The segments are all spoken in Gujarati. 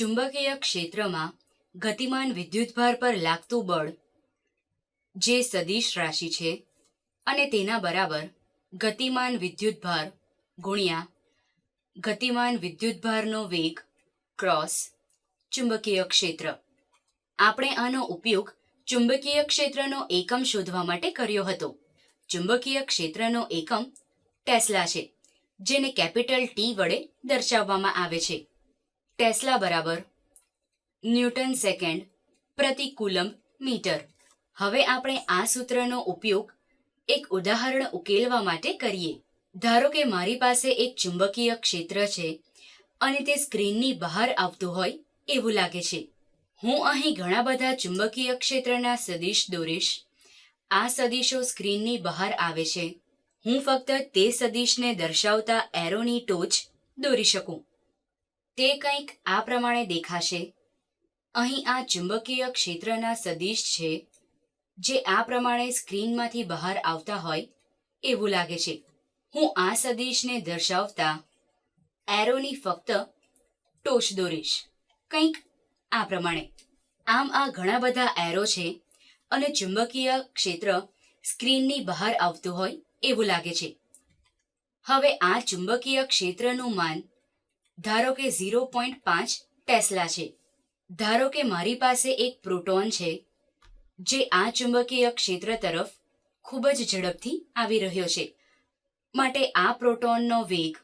ચુંબકીય ક્ષેત્રમાં ગતિમાન વિદ્યુતભાર પર લાગતું બળ જે સદિશ રાશિ છે અને તેના બરાબર ગતિમાન વિદ્યુતભાર ગુણ્યા ગતિમાન વિદ્યુતભારનો વેગ ક્રોસ ચુંબકીય ક્ષેત્ર. આપણે આનો ઉપયોગ ચુંબકીય ક્ષેત્રનો એકમ શોધવા માટે કર્યો હતો. ચુંબકીય ક્ષેત્રનો એકમ ટેસ્લા છે, જેને કેપિટલ ટી વડે દર્શાવવામાં આવે છે. ટેસ્લા બરાબર. ન્યૂટન સેકન્ડ પ્રતિ કુલંબ મીટર. હવે આપણે આ સૂત્રનો ઉપયોગ એક ઉદાહરણ ઉકેલવા માટે કરીએ. ધારો કે મારી પાસે એક ચુંબકીય ક્ષેત્ર છે અને તે સ્ક્રીનની બહાર આવતું હોય એવું લાગે છે. હું અહીં ઘણા બધા ચુંબકીય ક્ષેત્રના સદિશ દોરીશ. આ સદિશો સ્ક્રીનની બહાર આવે છે. હું ફક્ત તે સદિશને દર્શાવતા એરોની ટોચ દોરી શકું. તે કંઈક આ પ્રમાણે દેખાશે. અહીં આ ચુંબકીય ક્ષેત્રના સદિશ છે, જે આ પ્રમાણે સ્ક્રીનમાંથી બહાર આવતા હોય એવું લાગે છે. હું આ સદિશને દર્શાવતા એરોની ફક્ત ટોચ દોરીશ. કંઈક આ પ્રમાણે. આમ આ ઘણા બધા એરો છે અને ચુંબકીય ક્ષેત્ર સ્ક્રીનની બહાર આવતું હોય એવું લાગે છે. હવે આ ચુંબકીય ક્ષેત્રનું માન ધારો કે ઝીરો પોઈન્ટ પાંચ ટેસ્લા છે. ધારો કે મારી પાસે એક પ્રોટોન છે, જે આ ચુંબકીય ક્ષેત્ર તરફ ખૂબ જ ઝડપથી આવી રહ્યો છે. માટે આ પ્રોટોનનો વેગ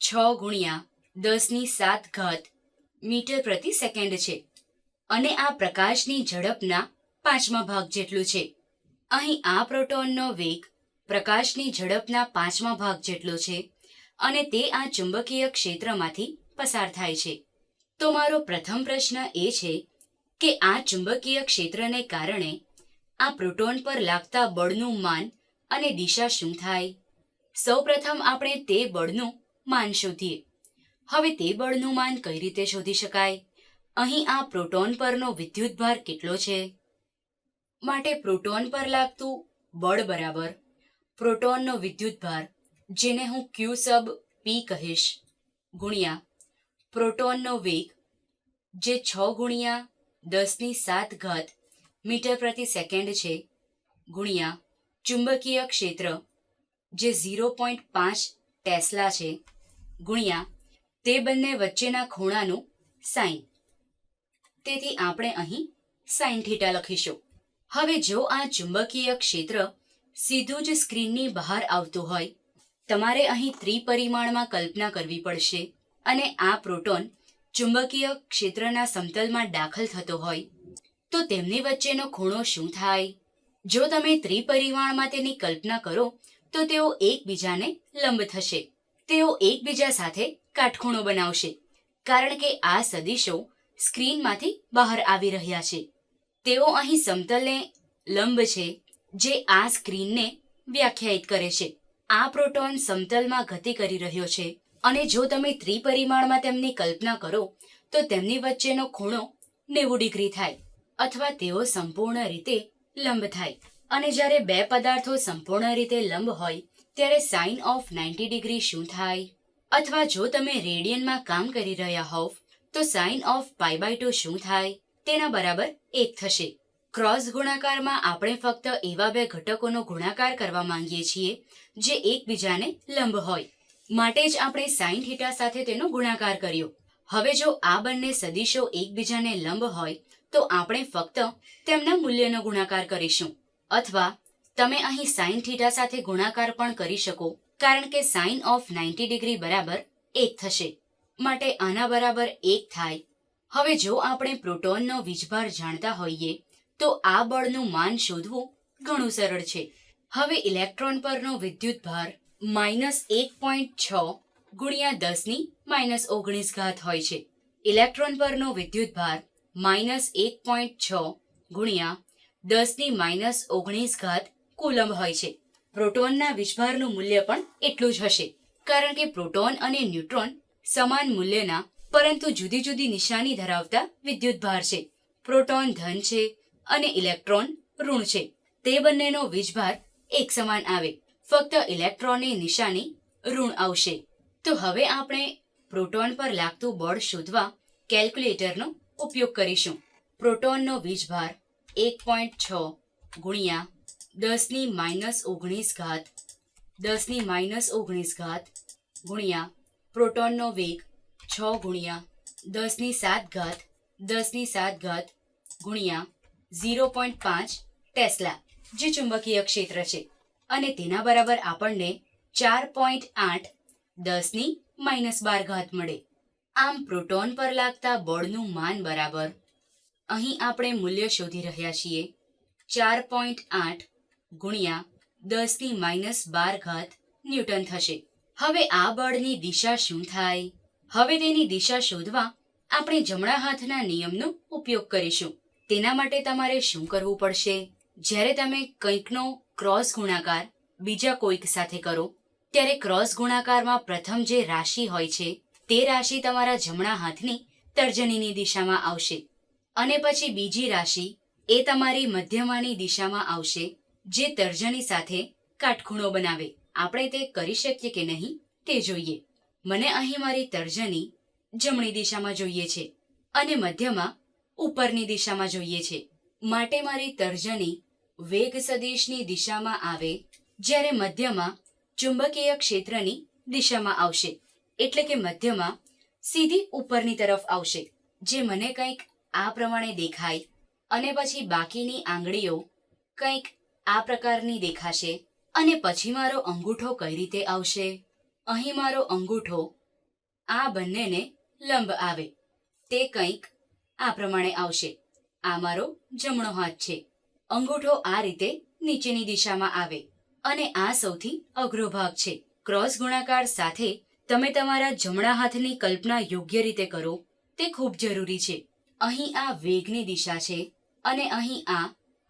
છ ગુણ્યા દસની સાત ઘાત મીટર પ્રતિ સેકન્ડ છે અને આ પ્રકાશની ઝડપના પાંચમા ભાગ જેટલું છે. અહીં આ પ્રોટોનનો વેગ પ્રકાશની ઝડપના પાંચમા ભાગ જેટલો છે અને તે આ ચુંબકીય ક્ષેત્રમાંથી પસાર થાય છે. તો મારો પ્રથમ પ્રશ્ન એ છે કે આ ચુંબકીય ક્ષેત્રને કારણે આ પ્રોટોન પર લાગતા બળનું માન અને દિશા શું થાય? સૌપ્રથમ આપણે તે બળનું માન શોધીએ. હવે તે બળનું માન કઈ રીતે શોધી શકાય? અહીં આ પ્રોટોન પરનો વિદ્યુતભાર કેટલો છે? માટે પ્રોટોન પર લાગતું બળ બરાબર પ્રોટોનનો વિદ્યુતભાર જેને હું ક્યુ સબ પી કહીશ. ગુણ્યા, પ્રોટોનનો વેગ, જે છ ગુણ્યા દસની સાત ઘાત મીટર પ્રતિ સેકન્ડ છે. ગુણ્યા, ચુંબકીય ક્ષેત્ર, જે ઝીરો પોઈન્ટ પાંચ ટેસ્લા છે. ગુણ્યા, તે બંને વચ્ચેના ખૂણાનું સાઈન. તેથી આપણે અહીં સાઈન થીટા લખીશું. હવે જો આ ચુંબકીય ક્ષેત્ર સીધું જ સ્ક્રીનની બહાર આવતું હોય તમારે અહીં ત્રિપરિમાણમાં કલ્પના કરવી પડશે અને આ પ્રોટોન ચુંબકીય ક્ષેત્રના સમતલમાં દાખલ થતો હોય તો તેમની વચ્ચેનો ખૂણો શું થાય? જો તમે ત્રિપરિમાણમાં તેની કલ્પના કરો, તો તેઓ એકબીજાને લંબ થશે. તેઓ એકબીજા સાથે કાટખૂણો બનાવશે, કારણ કે આ સદિશો સ્ક્રીનમાંથી બહાર આવી રહ્યા છે. તેઓ અહીં સમતલને લંબ છે, જે આ સ્ક્રીનને વ્યાખ્યાયિત કરે છે. આ પ્રોટોન સમતલમાં ગતિ કરી રહ્યો છે અને જો તમે ત્રિપરિમાણમાં તેમની કલ્પના કરો, તો તેમની વચ્ચેનો ખૂણો નેવું ડિગ્રી થાય અથવા તેઓ સંપૂર્ણ રીતે લંબ થાય. અને જ્યારે બે પદાર્થો સંપૂર્ણ રીતે લંબ હોય, ત્યારે સાઇન ઓફ નાઇન્ટી ડિગ્રી શું થાય? અથવા જો તમે રેડિયનમાં કામ કરી રહ્યા હોવ, તો sine of pi by two શું થાય? તેના બરાબર એક થશે. ક્રોસ ગુણાકારમાં આપણે ફક્ત એવા બે ઘટકોનો ગુણાકાર કરવા માંગીએ છીએ જે એકબીજાને લંબ હોય. માટે જ આપણે સાઇન થીટા સાથે તેનો ગુણાકાર કર્યો. હવે જો આ બંને સદિશો એકબીજાને લંબ હોય, તો આપણે ફક્ત તેમના મૂલ્યનો ગુણાકાર કરીશું. અથવા તમે અહીં સાઇન થીટા સાથે ગુણાકાર પણ કરી શકો, કારણ કે સાઇન ઓફ નાઇન્ટી ડિગ્રી બરાબર એક થશે. માટે આના બરાબર એક થાય. હવે જો આપણે પ્રોટોનનો વીજભાર જાણતા હોઈએ તો આ બળનું માન શોધવું ઘણું સરળ છે. હવે ઇલેક્ટ્રોન પરનો વિદ્યુત ભાર માઇનસ એક પોઈન્ટ છ ગુણ્યા દસની માઇનસ ઓગણીસ ઘાત હોય છે. ઇલેક્ટ્રોન પરનો વિદ્યુત ભાર માઇનસ એક પોઈન્ટ છ ગુણ્યા દસની માઇનસ ઓગણીસ ઘાત કુલંબ હોય છે. પ્રોટોનના વિષભારનું મૂલ્ય પણ એટલું જ હશે. કારણ કે પ્રોટોન અને ન્યુટ્રોન સમાન મૂલ્યના પરંતુ જુદી જુદી નિશાની ધરાવતા વિદ્યુત ભાર છે. પ્રોટોન ધન છે અને ઇલેક્ટ્રોન ઋણ છે. તે બંનેનો વીજભાર એક સમાન આવે. ફક્ત ઇલેક્ટ્રોનની નિશાની ઋણ આવશે. તો હવે આપણે પ્રોટોન પર લાગતું બળ શોધવા કેલ્ક્યુલેટરનો ઉપયોગ કરીશું. પ્રોટોનનો વીજભાર એક પોઈન્ટ છ ગુણ્યા દસની માઇનસ ઓગણીસ ઘાત, દસની માઇનસ ઓગણીસ ઘાત ગુણ્યા પ્રોટોનનો વેગ છ ગુણ્યા દસની સાત ઘાત, દસની સાત ઘાત ગુણ્યા ઝીરો પોઈન્ટ પાંચ ટેસ્લા, જે ચુંબકીય ક્ષેત્ર છે. અને તેના બરાબર આપણને ચાર પોઈન્ટ આઠ દસની માઇનસ બાર ઘાત મળે. આમ પ્રોટોન પર લાગતા બળનું માન બરાબર. અહીં આપણે મૂલ્ય શોધી રહ્યા છીએ. ચાર પોઈન્ટ આઠ ગુણ્યા દસની માઇનસ બાર ઘાત ન્યૂટન થશે. હવે આ બળની દિશા શું થાય? હવે તેની દિશા શોધવા આપણે જમણા હાથના નિયમનો ઉપયોગ કરીશું. તેના માટે તમારે શું કરવું પડશે? જ્યારે તમે કંઈકનો ક્રોસ ગુણાકાર બીજા કોઈક સાથે કરો, ત્યારે ક્રોસ ગુણાકારમાં પ્રથમ જે રાશિ હોય છે, તે રાશિ તમારા જમણા હાથની તર્જનીની દિશામાં આવશે. અને પછી બીજી રાશિ એ તમારી મધ્યમાની દિશામાં આવશે, જે તર્જની સાથે કાટખૂણો બનાવે. આપણે તે કરી શકીએ કે નહીં, તે જોઈએ. મને અહીં મારી તર્જની જમણી દિશામાં જોઈએ છે. અને મધ્યમાં ઉપરની દિશામાં જોઈએ છે. માટે મારી તર્જની વેગ સદિશની દિશામાં આવે જ્યારે મધ્યમાં ચુંબકીય ક્ષેત્રની દિશામાં આવશે. એટલે કે મધ્યમાં સીધી ઉપરની તરફ આવશે, જે મને કંઈક આ પ્રમાણે દેખાય અને પછી બાકીની આંગળીઓ કંઈક આ પ્રકારની દેખાશે અને પછી મારો અંગૂઠો કઈ રીતે આવશે? અહીં મારો અંગૂઠો આ બંનેને લંબ આવે. તે કંઈક આ પ્રમાણે આવશે. આ મારો જમણો હાથ છે. અંગૂઠો આ રીતે નીચેની દિશામાં આવે અને આ સૌથી અઘરો ભાગ છે. ક્રોસ ગુણાકાર સાથે તમે તમારા જમણા હાથની કલ્પના યોગ્ય રીતે કરો. તે ખૂબ જરૂરી છે. અહીં આ વેગની દિશા છે અને અહીં આ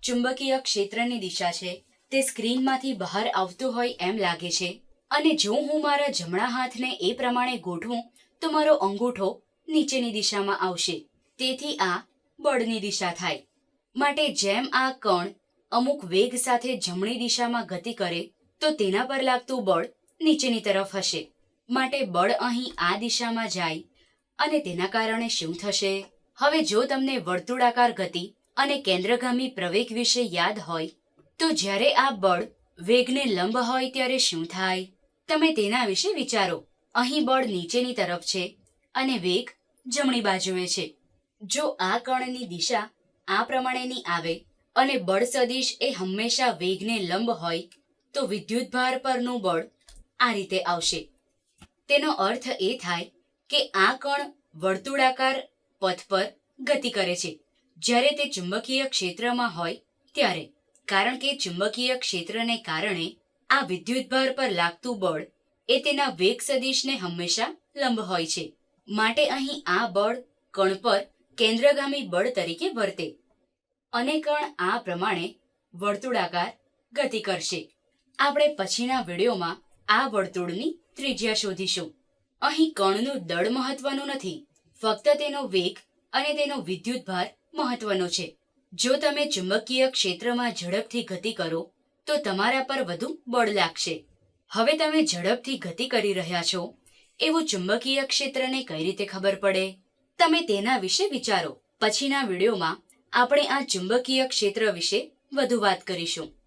ચુંબકીય ક્ષેત્રની દિશા છે. તે સ્ક્રીનમાંથી બહાર આવતું હોય એમ લાગે છે. અને જો હું મારા જમણા હાથને એ પ્રમાણે ગોઠવું તો મારો અંગૂઠો નીચેની દિશામાં આવશે. તેથી આ બળની દિશા થાય. માટે જેમ આ કણ અમુક વેગ સાથે જમણી દિશામાં ગતિ કરે, તો તેના પર લાગતું બળ નીચેની તરફ હશે. માટે બળ અહીં આ દિશામાં જાય અને તેના કારણે શું થશે? હવે જો તમને વર્તુળાકાર ગતિ અને કેન્દ્રગામી પ્રવેગ વિશે યાદ હોય, તો જ્યારે આ બળ વેગને લંબ હોય ત્યારે શું થાય? તમે તેના વિશે વિચારો. અહીં બળ નીચેની તરફ છે અને વેગ જમણી બાજુએ છે. જો આ કણની દિશા આ પ્રમાણેની આવે અને બળ સદિશ એ હંમેશા વેગને લંબ હોય, તો વિદ્યુતભાર પરનું બળ આ રીતે આવશે. તેનો અર્થ એ થાય કે આ કણ વર્તુળાકાર પથ પર ગતિ કરે છે. જ્યારે તે ચુંબકીય ક્ષેત્રમાં હોય ત્યારે, કારણ કે ચુંબકીય ક્ષેત્રને કારણે આ વિદ્યુતભાર પર લાગતું બળ એ તેના વેગ સદિશને હંમેશા લંબ હોય છે. માટે અહીં આ બળ કણ પર કેન્દ્રગામી બળ તરીકે વર્તે. અને કણ આ પ્રમાણે વર્તુળાકાર ગતિ કરશે. આપણે પછીના વિડીયોમાં આ વર્તુળની ત્રિજ્યા શોધીશું. અહીં કણનું દળ મહત્વનું નથી. ફક્ત તેનો વેગ અને તેનો વિદ્યુતભાર મહત્વનો છે. જો તમે ચુંબકીય ક્ષેત્રમાં ઝડપથી ગતિ કરો, તો તમારા પર વધુ બળ લાગશે. હવે તમે ઝડપથી ગતિ કરી રહ્યા છો. એવું ચુંબકીય ક્ષેત્રને કઈ રીતે ખબર પડે? તમે તેના વિશે વિચારો. પછીના વિડીયોમાં આપણે આ ચુંબકીય ક્ષેત્ર વિશે વધુ વાત કરીશું.